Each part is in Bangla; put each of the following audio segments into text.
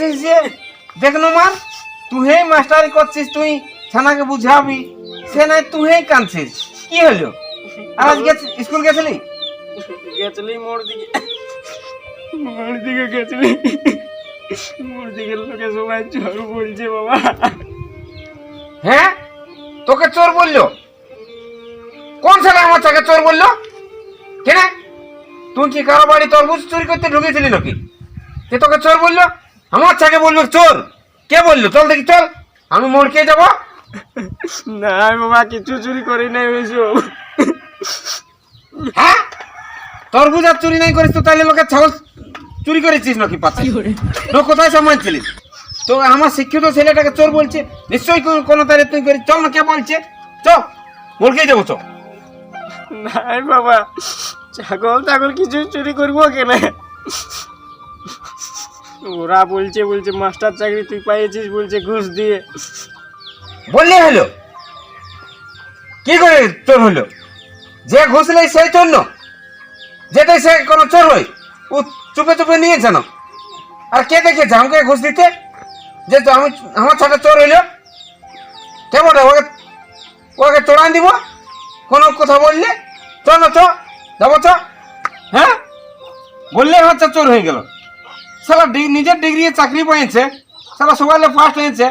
কাঁদছিস যে দেখ মার তুই মাস্টারি করছিস তুই ছানাকে বুঝাবি। সে নাই তুই কাঁদছিস। কি হলো? আর আজকে স্কুল গেছিলি? গেছিলি মোর দিকে। মোর দিকে গেছিলি। মোর দিকে লোকে সবাই চোর বলছে বাবা। হ্যাঁ? তোকে চোর বলল? কোন ছেলে আমার চাকে চোর বলল? কেন? তুই কি কারও বাড়ি তরমুজ চুরি করতে ঢুকেছিলি নাকি? কে তোকে চোর বলল? আমার চাকে বলল চোর কে বলল? চল দেখি চল। আমি মোড়কে যাব। না বাবা কিছু চুরি করি নাই ওইসব হ্যাঁ? তরমুজ আর চুরি নাই করিস তো তাহলে লোকের ছাগল চুরি করেছিস নাকি পাচ্ছে লোক কোথায় সম্মানছিলিস তো আমার শিক্ষিত ছেলেটাকে চোর বলছে নিশ্চয়ই কোনো- তারে তুই করিস। চল না কে বলছে? চ মোড়কে যাব চ নাই বাবা ছাগল ছাগল কিছু চুরি করব কেন? ওরা বলছে বলছে, মাস্টার চাকরি তুই পাইয়েছিস? বলছে, ঘুষ দিয়ে। বললে হলো? কি করে চোর হলো? যে ঘুষ নেই সেই চোর ন? যেটাই সে কোনো চোর হয়? ও চুপে চুপে নিয়েছে না আর কে দেখেছে আমাকে ঘুষ দিতে? যে আমি আমার ছাটা চোর হইল। কে বটে ওকে ওকে চড়ান দিব? কোনো কথা বললে? চ না, চ। যাব, চ। হ্যাঁ? বললে হচ্ছে চোর হয়ে গেল। সালা নিজের ডিগ্রি চাকরি পেয়েছে সালা সবাই ফার্স্ট হয়েছে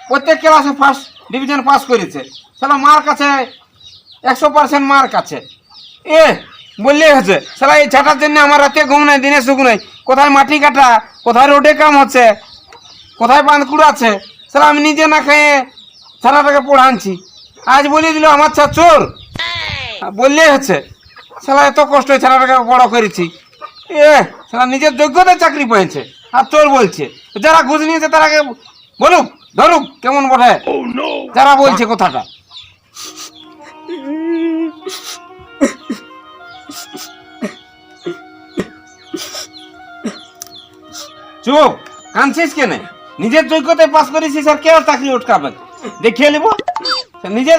প্রত্যেক ক্লাসে ফার্স্ট ডিভিশন পাস করেছে সালা মার কাছে একশো পার্সেন্ট মার কাছে এ বললেই হচ্ছে সালা এই ছাটার জন্য আমার রাতে ঘুম নাই দিনে সুখ নাই কোথায় মাটি কাটা কোথায় রোডে কাম হচ্ছে কোথায় বাঁধকুড় আছে সালা আমি নিজে না খেয়ে ছাড়াটাকে পড়ানছি আজ বলে দিল আমার ছা চোর বললেই হচ্ছে সালা এত কষ্ট হয়ে ছাড়াটাকে বড় করেছি। নিজের যোগ্যতায় চাকরি পেয়েছে। আর চোর বলছে। যারা ঘুষ নিয়েছে তারাকে বলুক, ধরুক কেমন বটে। যারা বলছে কথাটা। চুপ কানছিস কেনে? নিজের যোগ্যতায় পাস করেছিস আর কেউ চাকরি উঠকাবে? দেখিয়ে নিব। নিজে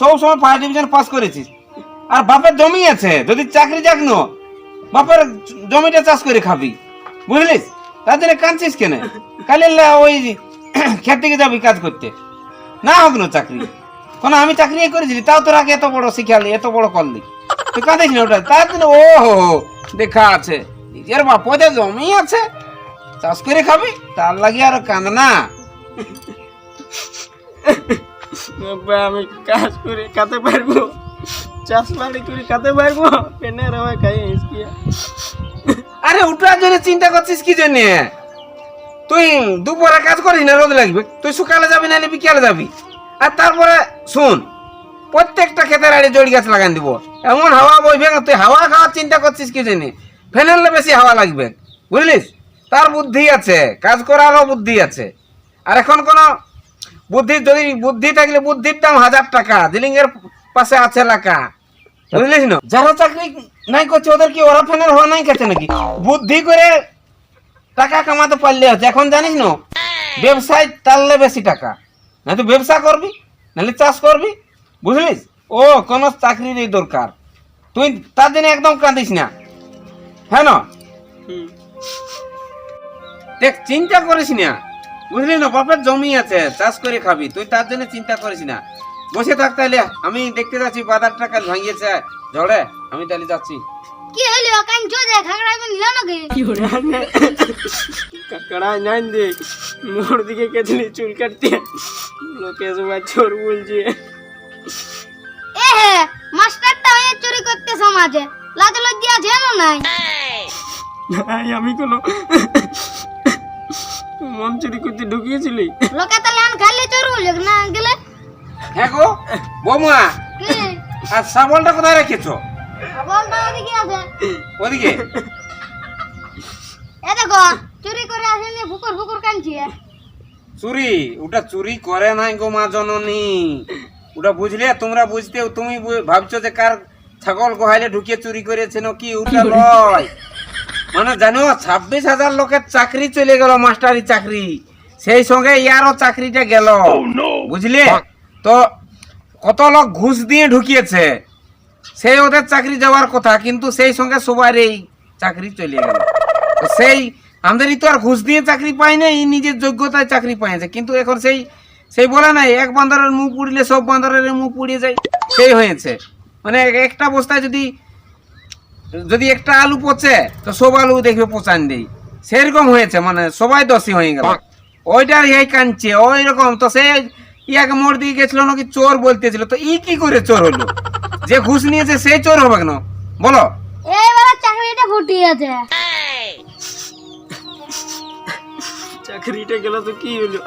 সব সময় ফার্স্ট ডিভিশন পাস করেছিস। আর বাপের জমি আছে, যদি চাকরি যাক ন। বাপের জমিটা চাষ করে খাবি। বুঝলিস? তার জন্য কাঁদছিস কেনে? কালি ওই ক্ষেত থেকে যাবি কাজ করতে। না হোক না চাকরি। কোন আমি চাকরি করেছিলি, তাও তোর আগে এত বড় শিখালি এত বড় করলি তুই কাঁদিস না ওটা তার জন্য ও হো দেখা আছে। নিজের বাপদের জমি আছে, চাষ করে খাবি, তার লাগে আর কাঁদ না আমি কাজ করে খাতে পারব। চাষ বাড়ি করে খাতে পারব? পেনে রওয়া খাই ইসকিয়া আরে ওটার জন্য চিন্তা করছিস কি জন্য? তুই দুপুরে কাজ করিস না রোদ লাগবে? তুই সকালে যাবি না বিকালে যাবি? আর তারপরে শুন, প্রত্যেকটা ক্ষেতের আড়ে জড়ি গাছ লাগান দিব। এমন হাওয়া বইবে তুই হাওয়া খাওয়ার চিন্তা করছিস কি জানি ফ্যানেলে বেশি হাওয়া লাগবে, বুঝলিস? তার বুদ্ধি আছে, কাজ করারও বুদ্ধি আছে। আর এখন কোন বুদ্ধি, যদি বুদ্ধি থাকলে বুদ্ধির দাম হাজার টাকা দিলিঙ্গের পাশে আছে এলাকা। বুঝলিস না? যারা চাকরি নাই করছে ওদের কি ওরা ফ্যানের হওয়া নাই কাছে নাকি? বুদ্ধি করে টাকা কামাতে পারলে হচ্ছে এখন জানিস না ব্যবসায় বেশি টাকা। না তুই ব্যবসা করবি নাহলে চাষ করবি। বুঝলিস? ও কোনো দরকার। তুই তার জন্য একদম কাঁদিস না। হ্যাঁ না? দেখ চিন্তা করিস না। বুঝলি না বাপের জমি আছে চাষ করে খাবি। তুই তার জন্য চিন্তা করিস না। বসে থাক তাহলে। আমি দেখতে যাচ্ছি বাজারটা কাল ভাঙিয়েছে। ঝড়ে আমি তাহলে যাচ্ছি। কি হলো কাঞ্চো যে খাগড়া में নিল নাকি? কাকড়া জান দে মোর দিকে গেছিলি চুল কাটতে। লোকে সবাই চোর বলছে। এ হে মাস্টারটা হয়ে চুরি করতে সমাজে। লাজ লজ্জা আছে না নাই? নাই আমি কোনো মন চুরি করতে ঢুকিয়েছিলি। লোকে তাহলে আন খালি চোর বলে না গেলে হ্যাঁ গো বৌমা আর শাবলটা কোথায় রেখেছো? ওদিকে এ দেখো চুরি করে আসেনি ফুকুর ফুকুর কাঞ্চি চুরি? ওটা চুরি করে নাই গো মা জননী। ওটা বুঝলে? তোমরা বুঝতে তুমি ভাবছ যে কার ছাগল গোহাইলে ঢুকিয়ে চুরি করেছে না কি ওটা লয়? মানে জানো ছাব্বিশ হাজার লোকের চাকরি চলে গেল মাস্টারি চাকরি। সেই সঙ্গে ইয়ারও চাকরিটা গেল। বুঝলে? তো কত লোক ঘুষ দিয়ে ঢুকিয়েছে, সেই ওদের চাকরি যাওয়ার কথা, কিন্তু সেই সঙ্গে সবার এই চাকরি চলে গেল। সেই আমাদেরই তো আর ঘুষ দিয়ে চাকরি পাই নিজের যোগ্যতায় চাকরি পাইছে কিন্তু এখন সেই সেই বলে নাই, এক বান্দরের মুখ পুড়িলে সব বান্দরের মুখ পুড়িয়ে যায়, সেই হয়েছে। মানে একটা বস্তায় যদি যদি একটা আলু পচে, তো সব আলু দেখবে পচান দেই সেরকম হয়েছে মানে সবাই দোষী হয়ে গেল। ওইটার এই কাঁদছে ওই রকম তো সে ইয়াকে মোড় দিয়ে গেছিল নাকি চোর বলতেছিল তো ই কি করে চোর হলো? যে ঘুষ নিয়েছে সেই চোর হবে কেন? বলো। এইবারে চাকরিটা ফুটিয়েছে চাকরিটা গেল তো কি হলো?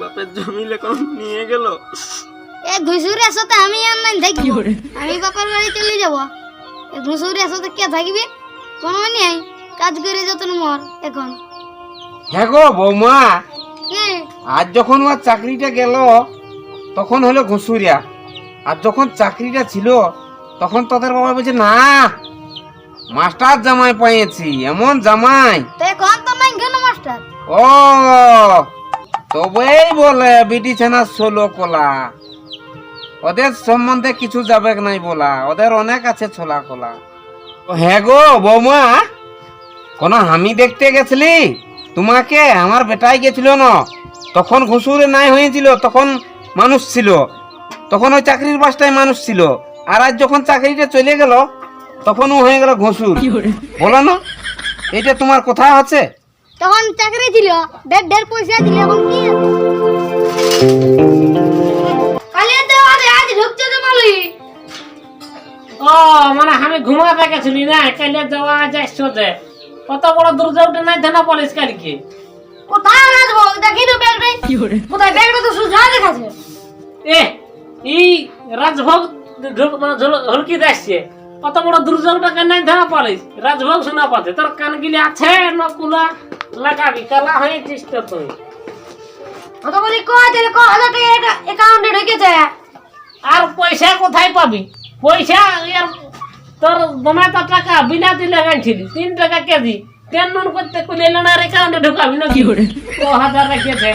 বাপের জমি নিয়ে গেল। এই ঘুষুরের সাথে আমি আর নাই দেখি। আমি বাপের বাড়ি চলে যাব। এই ঘুষুরের সাথে কে থাকবি? কোনো নেই। কাজ করে যতন মর এখন। হ্যাঁ গো বৌমা। আজ যখন ওর চাকরিটা গেল তখন হলো ঘুষুরিয়া আর যখন চাকরিটা ছিল তখন তোদের বাবা বলছে না মাস্টার জামাই পাইয়েছি এমন জামাই। মাস্টার? ও তবেই বলে বিটি ছানা ষোলো কলা। ওদের সম্বন্ধে কিছু যাবে নাই বলা। ওদের অনেক আছে ছোলা কলা। হ্যাঁ গো বৌমা কোন হামি দেখতে গেছিলি? তোমাকে আমার বেটাই গেছিল না? তখন ঘুষুরে নাই হয়েছিল তখন মানুষ ছিল। তখন ওই চাকরির বাসটায় মানুষ ছিল। আর আজ যখন চাকরিটা চলে গেল তখন ও হয়ে গেল ঘুষুর। বলো? না এটা তোমার কথা আছে? তখন চাকরি ছিল দেড় দেড় পয়সা দিলে এখন কি? তো আরে আজ ঢুকছে তো মালি ও মানে আমি ঘুমাতে গেছিলি না কালে যাওয়া যাইছো যে কত বড় দূর যাওটা নাই থানা পুলিশ কালকে? কোথায় রাখব? দেখি তো ব্যাগটাই কোথায় ব্যাগটা তো সুজা দেখাছে এ এই রাজভোগ ঢুক- মানে ঝুল- হুলকি যাচ্ছে কত বড় দূর যাওটা কেন নাই থানা পুলিশ রাজভোগ শোনা পাচ্ছে। তোর কান গিলে আছে না কুলা? লাগাবি কালা হয়েছিস তো তুই। অত বলি কয়? তাহলে ক হাজার টাকা এটা অ্যাকাউন্টে ঢুকেছে? আর পয়সা কোথায় পাবি? পয়সা তোর জমাতা টাকা বিলাতি লাগাইছিলি তিন টাকা কেজি। তেল নুন করতে কুলে না অ্যাকাউন্টে ঢুকাবি না কি করে? ও হাজার রেখেছে।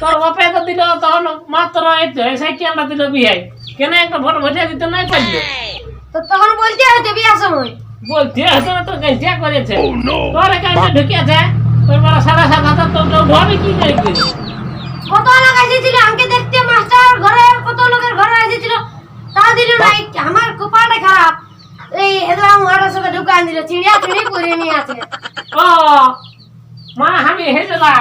তোর বাপে তো দিল তখন মাত্র তো সাইকেলটা দিল বিহাই। কেন একটা ভোট ভোটে দিতে নাই পারল? তো তখন বলতে হয়তো বিয়ার সময়। বলতে না তোর গাইজা করেছে। তোর অ্যাকাউন্টে ঢুকেছে তোর বড় সাড়ে সাত হাজার তোর ঢুকাবি কি করে? কি কত লোক এসেছিল আমাকে দেখতে মাস্টার ঘরে কত লোকের ঘরে এসেছিল তা দিল না এই আমার কপালটা খারাপ। এই এদরা মারার সাথে ঢুকান দিল চিড়িয়া চিড়ি করে নিয়ে আছে। ও মা আমি হেজলা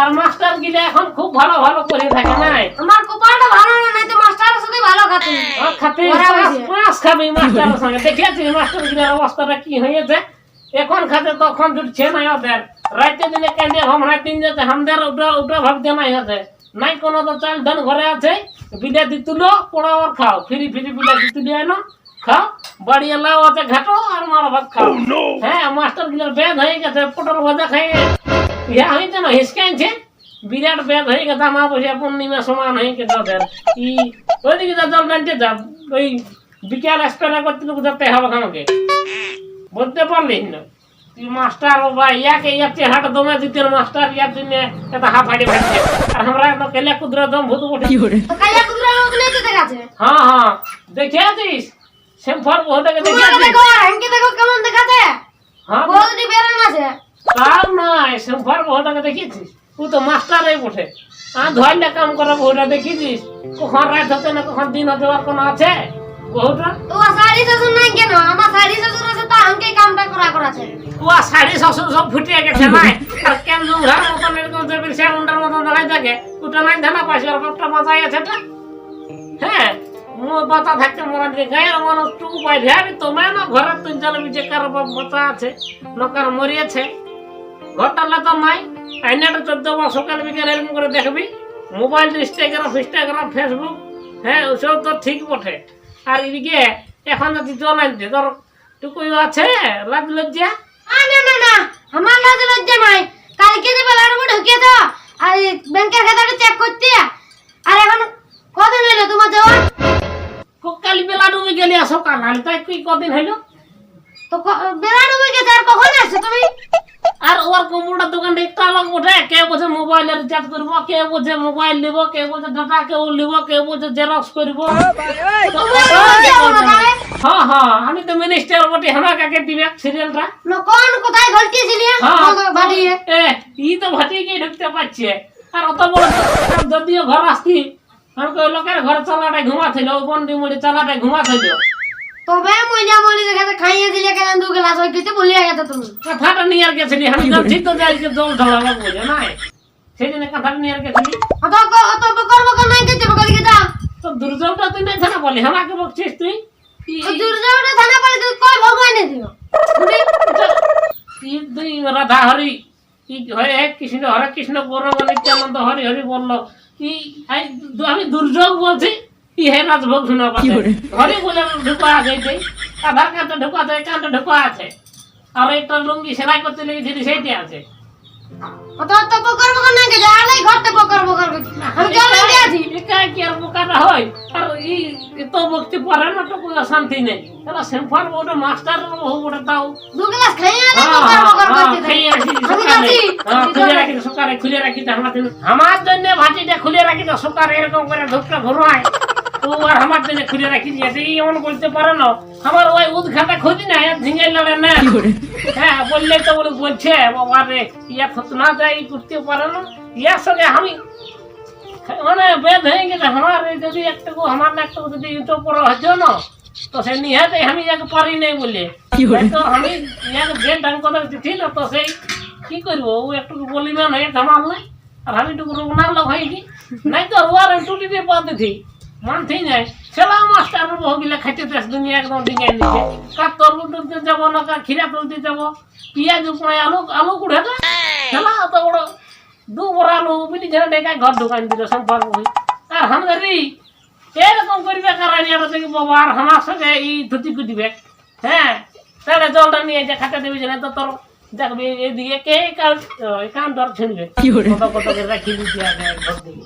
আর মাস্টার গিলে এখন খুব ভালো ভালো করে থাকে নাই? আমার কপালটা ভালো না নাই তো মাস্টারের সাথে ভালো খাতে। ওরা খাবি মাস্টারের সঙ্গে। মাস্টার অবস্থাটা কি হয়েছে? এখন খাতে তখন জুটছে না ওদের। রাইতে দিনে কেন্দ্রে ভাবনা তিন যেতে আমাদের ওটা ওটা ভাবতে নাই আছে। নাই কোনো তো চাল ধান ঘরে আছে। বিলাতি তুলো পোড়া আর খাও। ফিরি ফিরি বিলাতি তুলে আনো। খাও বাড়ি এলাও আছে ঘাটো আর মার ভাত খাও। হ্যাঁ মাস্টার গিলার বেদ হয়ে গেছে পটল ভাজা খাইয়ে ইয়া হয়েছে না হিসকাইছে বিরাট বেদ হয়ে গেছে আমার বসে পূর্ণিমা সমান হয়ে গেছে ওদের। ই ওইদিকে যা জল টানতে যা ওই বিকাল স্প্রে করতে লোক যেতে হবে আমাকে বলতে পারলি না। তুই মাস্টার বাবা ইয়াকে ইয়ার চেহারাটা দমে দিতে মাস্টার ইয়ার জন্য এটা হাফ হাড়ি ভাঙছে আর আমরা তো কেলে কুদরা দম ভূত উঠে হ্যাঁ হ্যাঁ দেখে আছিস শ্যামফার বহুটাকে দেখে তোমাকে আছিস দেখো দেখো কেমন দেখাচ্ছে হ্যাঁ? বৌদি বেরোন আছে তার নয় শ্যামফার বহুটাকে দেখেছিস ও তো মাস্টারই উঠে আর ধরলে কাম করা বহুটা দেখেছিস কখন রাত হতে না কখন দিন হতে আর কোনো আছে? বহুটা তো শাড়ি শ্বশুর নাই কেন? আমার শাড়ি শ্বশুর আছে তা আমাকে কামটা করা করাছে। ও শাড়ি শ্বশুর সব ফুটিয়ে গেছে নাই আর কেন জুঘার মতন এরকম শ্যামুন্ডার মতন দাঁড়াই থাকে? ওটা নাই ধানা পাইছে আর কতটা বাঁচাই আছে হ্যাঁ? বাতা থাকতে মোরা দিকে গায়ের মানুষ টুকু পাই ভাবি তোমার না ঘরের তুই জানবি যে কার বাতা আছে নকার মরিয়েছে। ঘরটা তো নাই। আইনাটা চোদ্দ বার সকাল বিকেল এরকম করে দেখবি। মোবাইল, ইনস্টাগ্রাম, ফিস্টাগ্রাম, ফেসবুক হ্যাঁ ওসব তো ঠিক বটে। আর এদিকে এখন যদি জল আনতে তোর টুকুই আছে, লাজ লজ্জা? না না না, আমার লাজ লজ্জা নাই। কালকে যে বেলার উপর ঢুকিয়ে তো আর ব্যাংকের খাতাটা চেক করতে আর এখন কদিন তোমার দেওয়া? কালি বেলা ডুবে গেলি আর সকাল নাহলে তাই কি কদিন হইল তো বেলা ডুবে গেছে আর কখন আসছো তুমি? আর ওর কম্পিউটার দোকান একটা লোক ওঠে কে বলছে মোবাইলে রিচার্জ করব কে বলছে মোবাইল নিব কে বলছে ডাটা কেউ নিব কে বলছে জেরক্স করব। হ্যাঁ হ্যাঁ আমি তো মিনিস্টার বটে আমার কাকে দিবে সিরিয়ালটা না, কোন কোথায় ঘলতেছিলি হ্যাঁ। বাড়িয়ে। এ ই তো ভাটিকে ঢুকতে পারছে। আর অত বড় যদিও ঘর আসতি লোকের ঘর চালাটাই ঘুমাছিল বন্দি মুড়ি চালাটাই ঘুমাছিল তবে মইলা মলি দেখাতে খাইয়ে দিলে কেন দু গ্লাস হই গেছে বলিয়া গেছে তুমি। কথাটা নিয়ে আর গেছিলি আমি তো ঠিক তো যাই জল ঢালাবো বুঝে নাই? সেদিনে কথাটা নিয়ে আর গেছিলি অত অত বকর বকর নাই গেছে বকর গেছে তো দুর্যোগটা তুই নাই থানা বলি আমাকে বকছিস তুই? দুর্যোগটা থানা পড়ে তুই কই ভগবানে দিও তুমি ই দুই রাধা হরি ই হরে কৃষ্ণ হরে কৃষ্ণ নিত্যানন্দ হরি হরি বলল আমি দুর্যোগ বলছি। ই হে রাজভোগ শোনা হরি বলে? ঢুকা আছে আধার কার্ডটা ঢুকা আছে কার্ডটা ঢুকা আছে। আর একটা লুঙ্গি সেলাই করতে লেগেছিলি সেইটা আছে। অত অত বকর বকর নাই? গেছে আলাই ঘরতে বকর বকর আমি জলে দিয়েছি একাই কি আর বোকাটা হয়? আর ই তো বকতে পারে না তো কোনো শান্তি নেই। তাহলে সেম্পার ওটা মাস্টার ওটা তাও দু গ্লাস খাইয়ে দে হ্যাঁ, বকর বকর হ্যাঁ, করতে? আমি সকালে। হ্যাঁ, খুলে রাখি খুলে আমার জন্য ভাজিটা খুলে রাখি তো সকালে এরকম করে ধূপটা ঘুরায়। ও আর আমার জন্য রাখি দিয়েছে এমন বলতে পারে না। আমার ওই উদ্ঘাটা খুঁজি না লড়ে না। হ্যাঁ বললে তো বলে বলছে বাবা রে ইয়া না যায় করতে পারে না। ইয়ার সঙ্গে আমি মানে বেদ হয়ে গেছে আমার যদি একটু আমার না একটু যদি ইউটিউব পরে হচ্ছে না তো সে নিহাতে আমি যাকে পারি নাই বলে। তো আমি ইয়াকে যে ডাং কথা ছিল তো সেই কি করব ও একটু বলিমান হয়ে নাই আর আমি একটু রুগনার লোক হয়েছি নাই তো ওয়ার টুটি দিয়ে পা দিছি। মানতেই নাই। ছেলা মাস্টার বহুগুলা খাইতে দেশ দুনিয়া একদম ডিঙে নিছে কার তরমুজ তুলতে যাব না কার খিরা তুলতে যাব। পিঁয়াজ উপরে আলু আলু কুড়ে না ছেলা অত বড় দু বড় আলু বিটি ছেলে ডেকায় ঘর ঢুকান দিল সম্পর্ক হই আর হামদারি এরকম করবে কারণ আর দেখি বাবা আর আমার সঙ্গে এই ধুতি কুটিবে হ্যাঁ তাহলে জলটা নিয়ে যে খাতে দেবে না তো তোর দেখবি এদিকে কে কার একাউন্ট ধর ছিনবে। কত কত রাখি দিতে ঘর দিকে